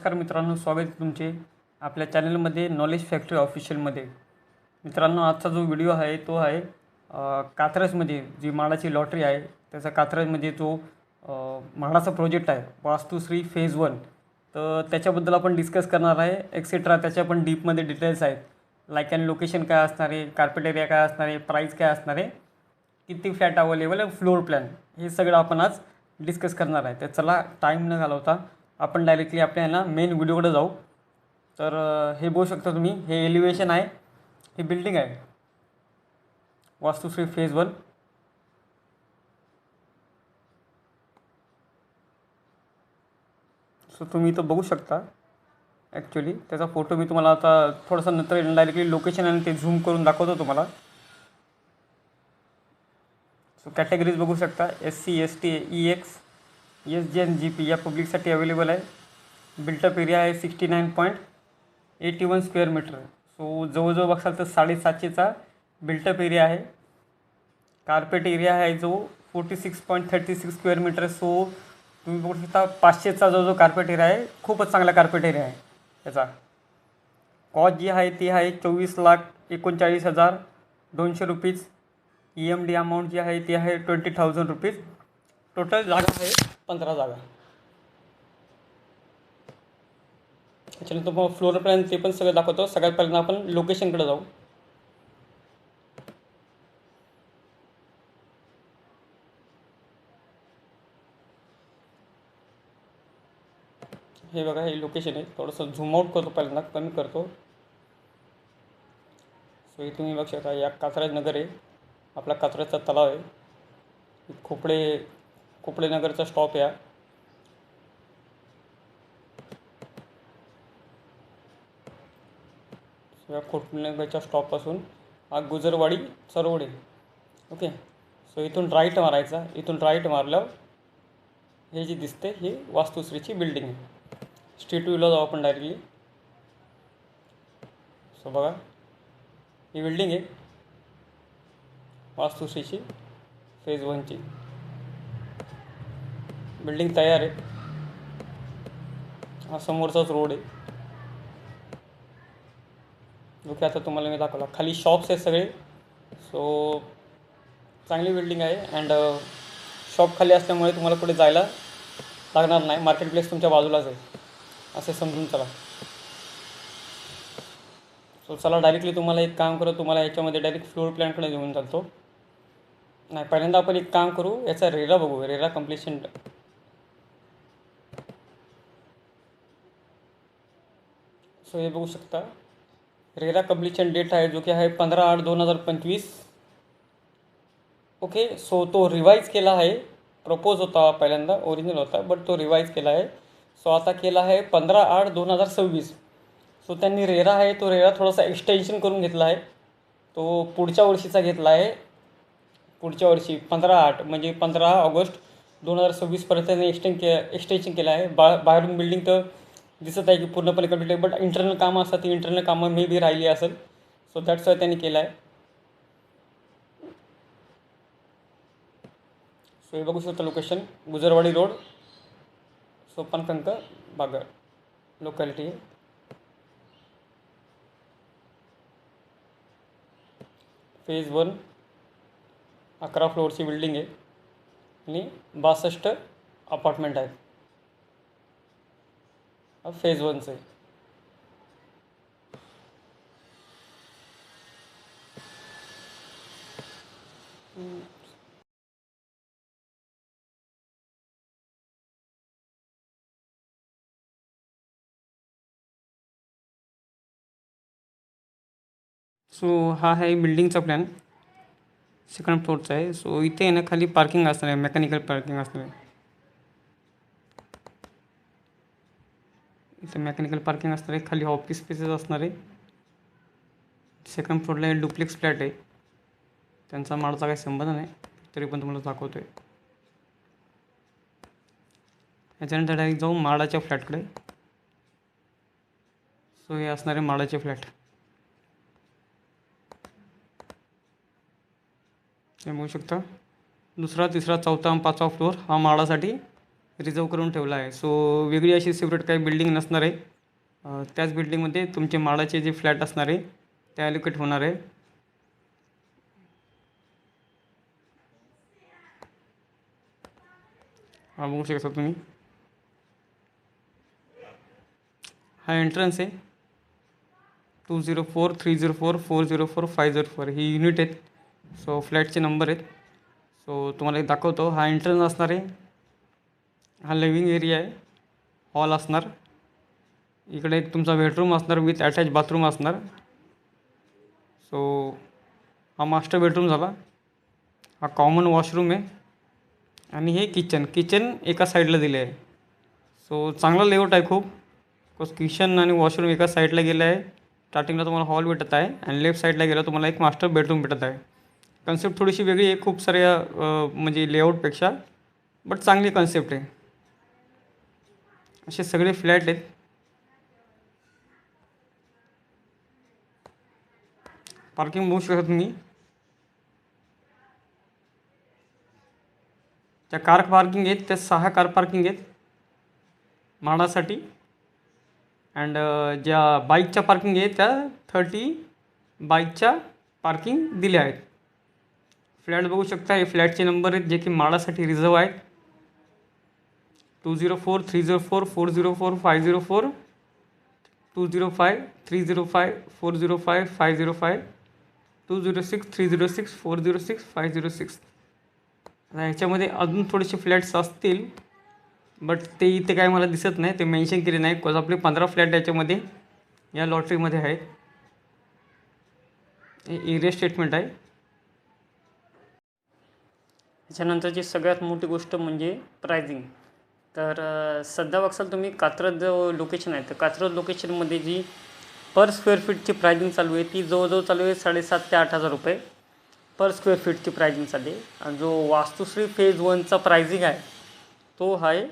नमस्कार मित्रांनो स्वागत आहे तुमचे आपल्या चॅनलमध्ये नॉलेज फॅक्टरी ऑफिशियलमध्ये. मित्रांनो आजचा जो व्हिडिओ आहे तो आहे कात्रजमध्ये जी माडाची लॉटरी आहे त्याचा कात्रजमध्ये जो माडाचा म्हाडाचा प्रोजेक्ट आहे वास्तुश्री फेज वन तर त्याच्याबद्दल आपण डिस्कस करणार आहे एक्सेट्रा त्याच्या पण डीपमध्ये डिटेल्स आहेत. लाईक अँड लोकेशन काय असणार आहे कार्पेट एरिया काय असणार आहे प्राईस काय असणार आहे किती फ्लॅट अवेलेबल आहे फ्लोअर प्लॅन हे सगळं आपण आज डिस्कस करणार आहे. तर चला टाईम न घालवता आपण डायरेक्टली आपल्या ह्याला मेन व्हिडिओकडे जाऊ. तर हे बघू शकता तुम्ही हे एलिव्हेशन आहे. ही बिल्डिंग आहे. वास्तुश्री फेज वन सो तुम्ही तो बघू शकता ॲक्च्युली त्याचा फोटो मी तुम्हाला आता थोडासा नंतर डायरेक्टली लोकेशन आणि ते झूम करून दाखवतो तुम्हाला. सो कॅटेगरीज बघू शकता. S C S T E X S G N G P या पब्लिकसाठी अवेलेबल आहे. बिल्टअप एरिया आहे sixty nine point eighty one square metre so जवळजवळ बघाल तर साडेसातशेचा बिल्टअप एरिया आहे. कार्पेट एरिया आहे जो forty six point thirty six square metre so तुम्ही बघू शकता पाचशेचा जो जो कार्पेट एरिया आहे. खूपच चांगला कार्पेट एरिया आहे त्याचा कॉस्ट जी आहे ती आहे चोवीस लाख एकोणचाळीस हजार दोनशे rupees. E M D amount जी आहे ती आहे ट्वेंटी थाउजंड रुपीज टोटल जागा आहे पंधरा जागा. त्याच्यानंतर मग फ्लोर प्लॅन ते पण सगळं दाखवतो. सगळ्यात पहिल्यांदा आपण लोकेशनकडे जाऊ. हे बघा हे लोकेशन आहे. थोडंसं झूम आउट करतो पहिल्यांदा कमी करतो. सो हे तुम्ही बघू शकता या कात्रज नगर आहे. आपला कात्रजचा तलाव आहे. खोपडे कुपडेनगरचा स्टॉप या. खोपडे स्टॉपपासून हा गुजरवाडी चरवडे. ओके सो इथून राईट मारायचा. इथून राईट मारल्यावर हे जे दिसते ही वास्तुश्रीची बिल्डिंग आहे. स्ट्रीट व्ह्यूला जाऊ आपण डायरेक्टली सो बघा. ही बिल्डिंग आहे. वास्तुश्रीची फेज वनची बिल्डिंग तयार आहे. हा समोरचाच रोड आहे. ओके आता तुम्हाला मी दाखवला. खाली शॉप्स आहेत सगळे. सो चांगली बिल्डिंग आहे अँड शॉप uh, खाली असल्यामुळे तुम्हाला कुठे जायला लागणार नाही. मार्केट प्लेस तुमच्या बाजूलाच आहे. असे समजून चला. सो चला डायरेक्टली तुम्हाला एक काम करू. तुम्हाला याच्यामध्ये डायरेक्ट फ्लोअर प्लॅनकडे घेऊन चालतो. नाही पहिल्यांदा आपण एक काम करू. याचा रेरा बघू. रेरा कम्प्लिशन सो हे बघू शकता. रेरा कम्प्लिशन डेट आहे जो की आहे पंधरा आठ दोन हजार पंचवीस. ओके सो तो रिवाईज केला आहे. प्रपोज होता पहिल्यांदा ओरिजिनल होता बट तो रिवाईज केला आहे. सो आता केला आहे पंधरा आठ दोन हजार सव्वीस. सो त्यांनी रेरा आहे तो रेरा थोडासा एक्सटेन्शन करून घेतला आहे. तो पुढच्या वर्षीचा घेतला आहे. पुढच्या वर्षी पंधरा आठ म्हणजे पंधरा ऑगस्ट दोन हजार सव्वीसपर्यंत त्यांनी एक्सटेंड के एक्सटेन्शन केलं आहे. बा बाहेरून बिल्डिंग तर दिसत आहे की पूर्णपणे कंप्लीट आहे बट इंटरनल कामं असतात ती इंटरनल कामं मे बी राहिली असेल. सो दॅट्स वाय त्यांनी केलं आहे सो हे बघू शकता लोकेशन गुजरवाडी रोड सोपानकंक बागर लोकॅलिटी फेज वन अकरा फ्लोअरची बिल्डिंग आहे. आणि बासष्ट अपार्टमेंट आहेत. हा फ़ेज़ वनचं आहे सो हा आहे बिल्डिंगचा प्लॅन सेकंड फ्लोअरचा आहे. सो इथे आहे ना, खाली पार्किंग असणार आहे मेकॅनिकल पार्किंग असणार आहे. इथे मेकॅनिकल पार्किंग असणार आहे. खाली ऑफिस स्पेसेस असणार आहे. सेकंड फ्लोरला हे डुप्लेक्स फ्लॅट आहे. त्यांचा माळचा काही संबंध नाही. तरी पण तुम्हाला दाखवतो आहे याच्यानंतर डायरेक्ट जाऊ माडाच्या फ्लॅटकडे सो हे असणारे माडाचे फ्लॅट हे बघू शकता. दुसरा तिसरा चौथा आणि पाचवा फ्लोअर हा माडासाठी रिझर्व करून ठेवला आहे. सो वेगळी अशी सेपरेट काही बिल्डिंग नसणार आहे. त्याच बिल्डिंगमध्ये तुमचे माळाचे जे फ्लॅट असणार आहे ते ॲलोकेट होणार आहे. हा बघू शकता तुम्ही. हा एंट्रन्स आहे. Two zero four three zero four four zero four five zero four ही युनिट आहेत. सो फ्लॅटचे नंबर आहेत. सो तुम्हाला एक दाखवतो. हा एंट्रन्स असणार आहे. हा लिव्हिंग एरिया आहे. हॉल असणार. इकडे एक तुमचा बेडरूम असणार विथ अटॅच बाथरूम असणार. सो हा मास्टर बेडरूम झाला. हा कॉमन वॉशरूम आहे. आणि हे किचन किचन एका साईडला दिले आहे. सो चांगला लेआउट आहे खूप. बिकॉज किचन आणि वॉशरूम एका साईडला गेलं आहे. स्टार्टिंगला तुम्हाला हॉल भेटत आहे. आणि लेफ्ट साईडला गेलं तुम्हाला एक मास्टर बेडरूम भेटत आहे. कन्सेप्ट थोडीशी वेगळी आहे. खूप साऱ्या म्हणजे लेआउटपेक्षा बट चांगली कन्सेप्ट आहे. असे सगळे फ्लॅट आहेत. पार्किंग बघू शकता तुम्ही. ज्या कार पार्किंग आहेत त्या सहा कार पार्किंग आहेत. म्हाडासाठी अँड ज्या बाईकच्या पार्किंग आहेत त्या थर्टी बाईकच्या पार्किंग दिल्या आहेत. फ्लॅट बघू शकता हे फ्लॅटचे नंबर आहेत जे की माडासाठी रिझर्व आहेत. Two zero four three zero four four zero four five zero four two zero five three zero five four zero five five zero five two zero six three zero six four zero six five zero six आता ह्याच्यामध्ये अजून थोडेसे flats असतील but ते इथे काय मला दिसत नाही ते मेन्शन केले नाही बिकॉज आपले पंधरा फ्लॅट याच्यामध्ये या लॉटरीमध्ये आहेत. हे एरिया स्टेटमेंट आहे. त्याच्यानंतरची सगळ्यात मोठी गोष्ट म्हणजे प्रायझिंग तर सध्या बघसाल तुम्ही कात्रज लोकेशन आहे. तर कात्रज लोकेशनमध्ये जी पर स्क्वेअर फीटची प्रायझिंग चालू आहे ती जवळजवळ चालू आहे साडेसात ते आठ हजार रुपये पर स्क्वेअर फीटची प्रायझिंग चालली आहे. आणि जो वास्तुश्री फेज वनचा प्रायझिंग आहे तो आहे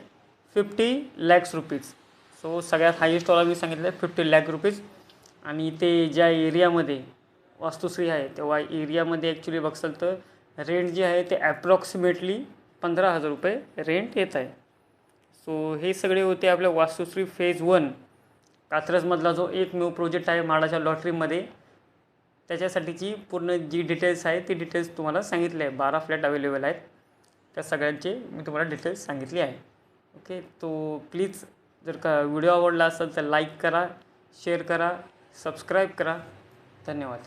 फिफ्टी लॅक्स रुपीज सो सगळ्यात हायेस्ट वाला मी सांगितलं आहे फिफ्टी लॅक रुपीज आणि ते ज्या एरियामध्ये वास्तुश्री आहे तेव्हा एरियामध्ये ॲक्च्युली बघसाल तर रेंट जे आहे ते ॲप्रॉक्सिमेटली पंधरा हजार रुपये रेंट येत आहे. सो हे सगळे होते आपल्या वास्तुश्री फेज वन कात्रजमधला जो एकमेव प्रोजेक्ट आहे माडाच्या लॉटरीमध्ये त्याच्यासाठीची पूर्ण जी डिटेल्स आहे ती डिटेल्स तुम्हाला सांगितले आहे. बारा फ्लॅट अवेलेबल आहेत. त्या सगळ्यांचे मी तुम्हाला डिटेल्स सांगितली आहे. ओके तो प्लीज जर का व्हिडिओ आवडला असेल तर लाईक करा शेअर करा सबस्क्राईब करा. धन्यवाद.